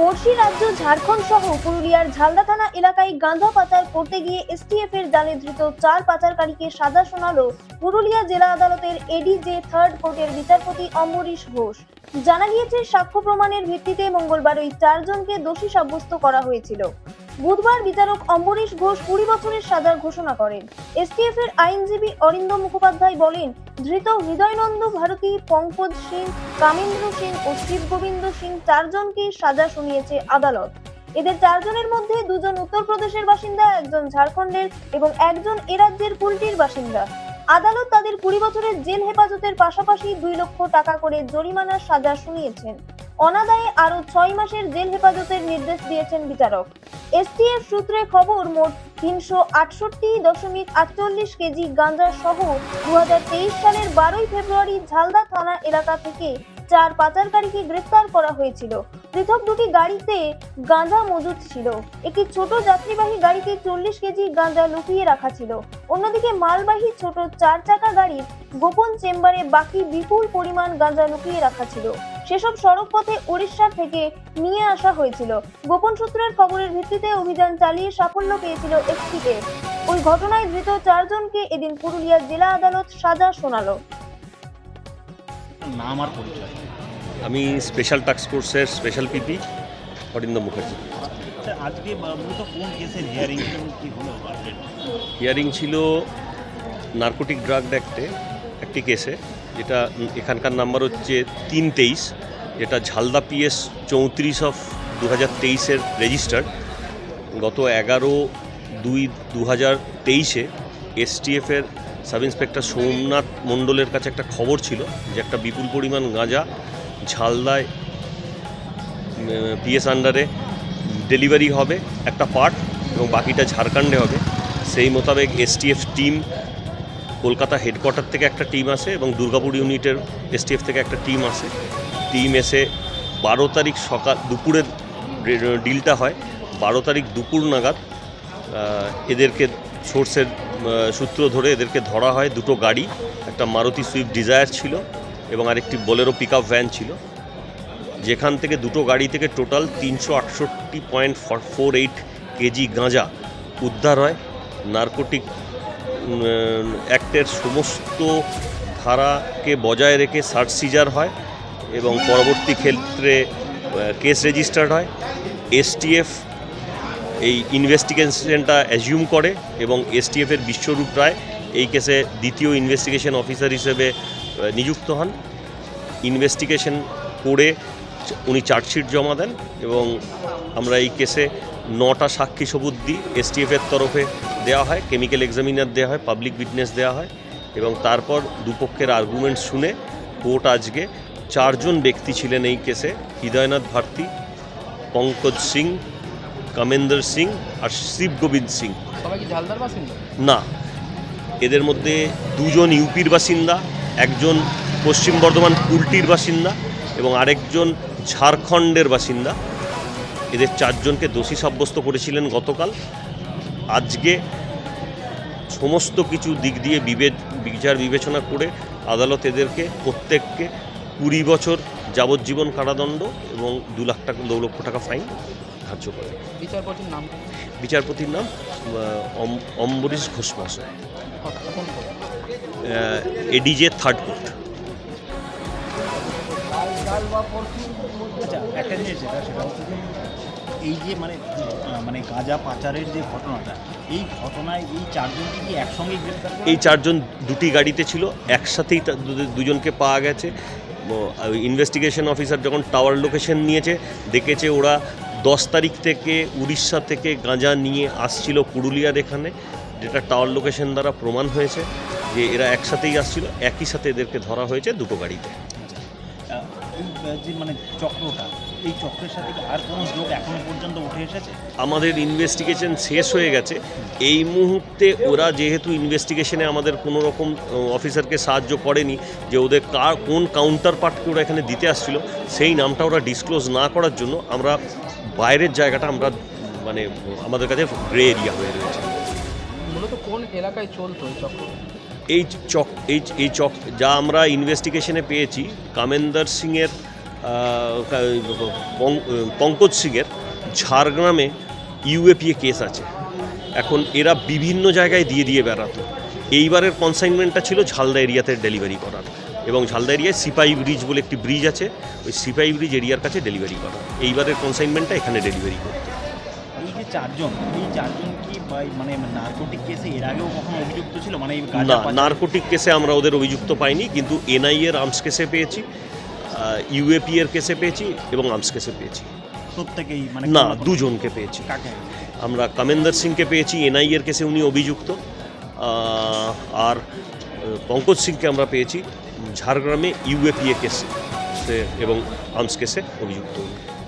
পড়শি রাজ্য ঝাড়খণ্ড সহ পুরুলিয়ার ঝালদা থানা এলাকায় গাঁজা পাচার করতে গিয়ে এসটিএফ এর জালে ধৃত চার পাচারকারীকে সাজা শোনালো পুরুলিয়া জেলা আদালতের এডিজে থার্ড কোর্টের বিচারপতি অম্বরীশ ঘোষ। জানা গিয়েছে, সাক্ষ্য প্রমাণের ভিত্তিতে মঙ্গলবার ওই চারজনকে দোষী সাব্যস্ত করা হয়েছিল। বুধবার বিচারক অম্বরীশ ঘোষ কুড়ি বছরের সাজার ঘোষণা করেন। এসটিএফ এর আইনজীবী অরিন্দ মুখোপাধ্যায় বলেন, ধৃত হৃদয়নন্দ ভারতী, পঙ্কজ সিং কামেন্দ্র সিং ও শিব গোবিন্দ সিং চারজনকে সাজা শুনিয়েছে আদালত। এদের চারজনের মধ্যে দুজন উত্তরপ্রদেশের বাসিন্দা, একজন ঝাড়খণ্ডের এবং একজন এ রাজ্যের কুলটির বাসিন্দা। আদালত তাদের কুড়ি বছরের জেল হেফাজতের পাশাপাশি দুই লক্ষ টাকা করে জরিমানার সাজা শুনিয়েছেন। অনাদায়ে আরও ছয় মাসের জেল হেফাজতের নির্দেশ দিয়েছেন বিচারক। এসটিএফ সূত্রে খবর, মোট তিনশো আটষট্টি দশমিক আটচল্লিশ কেজি গাঁজা সহ দু হাজার তেইশ সালের বারোই ফেব্রুয়ারি ঝালদা থানা এলাকা থেকে চার পাচারকারীকে গ্রেফতার করা হয়েছিল। পৃথক দুটি গাড়িতে গাঁজা মজুদ ছিল। একটি ছোট যাত্রীবাহী গাড়িতে চল্লিশ কেজি গাঁজা লুকিয়ে রাখা ছিল। অন্যদিকে মালবাহী ছোট চার চাকা গাড়ির গোপন চেম্বারে বাকি বিপুল পরিমাণ গাঁজা লুকিয়ে রাখা ছিল। সেসব সড়ক পথে উড়িষ্যা থেকে নিয়ে আসা হয়েছিল। গোপন সূত্রের খবরের ভিত্তিতে অভিযান চালিয়ে সাফল্য পেয়েছিল এসটিএফ ওই ঘটনায় ধৃত চারজনকে এদিন পুরুলিয়া জেলা আদালত সাজা শোনালো। নাম আর পরিচয় আমি স্পেশাল টাস্ক ফোর্সের স্পেশাল পিপি অরিন্দম মুখার্জি। আচ্ছা আজকে মূলত কোন কেসের হিয়ারিং কি হলো হিয়ারিং ছিল নার্কোটিক ড্রাগ অ্যাক্টে একটি কেসে যেটা এখানকার নাম্বার হচ্ছে তিন তেইশ যেটা ঝালদা পিএস চৌত্রিশ অফ দু হাজার তেইশের রেজিস্টার্ড গত এগারো দুই দু হাজার তেইশে এসটিএফের সাব ইন্সপেক্টর সোমনাথ মণ্ডলের কাছে একটা খবর ছিল যে একটা বিপুল পরিমাণ গাঁজা ঝালদায় পিএস আন্ডারে ডেলিভারি হবে একটা পার্ট এবং বাকিটা ঝাড়খণ্ডে হবে। সেই মোতাবেক এসটিএফ টিম কলকাতা হেডকোয়ার্টার থেকে একটা টিম আসে এবং দুর্গাপুর ইউনিটের এসটিএফ থেকে একটা টিম আসে। টিম এসে বারো তারিখ সকাল, দুপুরের ডিলটা হয়। বারো তারিখ দুপুর নাগাদ এদেরকে সোর্সের সূত্র ধরে এদেরকে ধরা হয়। দুটো গাড়ি, একটা মারুতি সুইফট ডিজায়ার ছিল। এবং আরেকটি বোলেরো পিক আপ ভ্যান ছিল। যেখান থেকে দুটো গাড়ি থেকে টোটাল তিনশো আটষট্টি পয়েন্ট ফোর এইট কেজি গাঁজা উদ্ধার হয়। নার্কোটিক অ্যাক্টের সমস্ত ধারাকে বজায় রেখে সার্চ সিজার হয় এবং পরবর্তী ক্ষেত্রে কেস রেজিস্টার্ড হয়। এসটিএফ এই ইনভেস্টিগেশনটা অ্যাজিউম করে এবং এসটিএফের বিশ্বরূপ রায় এই কেসে দ্বিতীয় ইনভেস্টিগেশন অফিসার হিসেবে নিযুক্ত হন। ইনভেস্টিগেশন করে উনি চার্জশিট জমা দেন এবং আমরা এই কেসে নটা সাক্ষী সবুত দিই এসটিএফের তরফে দেওয়া হয় কেমিক্যাল এক্সামিনার দেওয়া হয় পাবলিক উইটনেস দেওয়া হয় এবং তারপর দুপক্ষের আর্গুমেন্ট শুনে কোর্ট আজকে চারজন ব্যক্তি ছিলেন এই কেসে হৃদয়নাথ ভারতী পঙ্কজ সিং কামেন্দর সিং আর শিব গোবিন্দ সিং না। এদের মধ্যে দুজন ইউপির বাসিন্দা একজন পশ্চিম বর্ধমান কুলটির বাসিন্দা এবং আরেকজন ঝাড়খণ্ডের বাসিন্দা। এদের চারজনকে দোষী সাব্যস্ত করেছিলেন গতকাল। আজকে সমস্ত কিছু দিক দিয়ে বিবেচ বিচার বিবেচনা করে আদালত এদেরকে প্রত্যেককে কুড়ি বছর যাবজ্জীবন কারাদণ্ড এবং দু লাখ টাকা দু লক্ষ টাকা ফাইন ধার্য করে। বিচারপতির নাম বিচারপতির নাম অম- অম্বরীশ ঘোষ মহাশয়? ADJ third court. আচ্ছা একটা জিনিস যেটা সেটা হচ্ছে যে এই যে মানে মানে গাঁজা পাচারের যে ঘটনাটা এই ঘটনায় এই চারজনকে কি একসঙ্গে গ্রেপ্তার এই চারজন দুটি গাড়িতে ছিল একসাথেই দুজনকে পাওয়া গেছে। ইনভেস্টিগেশন অফিসার যখন টাওয়ার লোকেশন নিয়েছে দেখেছে ওরা দশ তারিখ থেকে উড়িষ্যা থেকে গাঁজা নিয়ে আসছিল পুরুলিয়ার এখানে। যেটা টাওয়ার লোকেশন দ্বারা প্রমাণ হয়েছে যে এরা একসাথেই আসছিল একই সাথে এদেরকে ধরা হয়েছে দুটো গাড়িতে। যে মানে চক্রটা এই চক্রের সাথে আর কোনো যোগ এখনও পর্যন্ত উঠে এসেছে? আমাদের ইনভেস্টিগেশন শেষ হয়ে গেছে। এই মুহূর্তে ওরা যেহেতু ইনভেস্টিগেশনে আমাদের কোনো রকম অফিসারকে সাহায্য করেনি যে ওদের কার কোন কাউন্টার পার্টকে ওরা এখানে দিতে আসছিল সেই নামটা ওরা ডিসক্লোজ না করার জন্য আমরা বাইরের জায়গাটা আমরা মানে আমাদের কাছে গ্রে এরিয়া হয়ে রয়েছে। মূলত কোন এলাকায় চলতো এই চক্র? এই চক, এই এই চক যা আমরা ইনভেস্টিগেশনে পেয়েছি, কামেন্দর সিংয়ের পঙ্কজ সিংয়ের ঝাড়গ্রামে ইউএপিএ কেস আছে। এখন এরা বিভিন্ন জায়গায় দিয়ে দিয়ে বেড়াতো। এইবারের কনসাইনমেন্টটা ছিল ঝালদা এরিয়াতে ডেলিভারি করার এবং ঝালদা এরিয়ায় সিপাই ব্রিজ বলে একটি ব্রিজ আছে, ওই সিপাই ব্রিজ এরিয়ার কাছে ডেলিভারি করা। এইবারের কনসাইনমেন্টটা এখানে ডেলিভারি করতে। এই যে চারজন? এই চারজন কি মানে নার্কোটিক কেসে এর আগেও কখনো অভিযুক্ত ছিল? মানে না নার্কোটিক কেসে আমরা ওদের অভিযুক্ত পাইনি কিন্তু এনআই এর আর্মস কেসে পেয়েছি ইউএপি এর কেসে পেয়েছি এবং আর্মস কেসে পেয়েছি। প্রত্যেকেই মানে না দুজনকে পেয়েছি। আমরা কামেন্দর সিংকে পেয়েছি এনআই এর কেসে উনি অভিযুক্ত। আর পঙ্কজ সিংকে আমরা পেয়েছি ঝাড়গ্রামে ইউএপিএ কেসে এবং আর্মস কেসে অভিযুক্ত। উনি।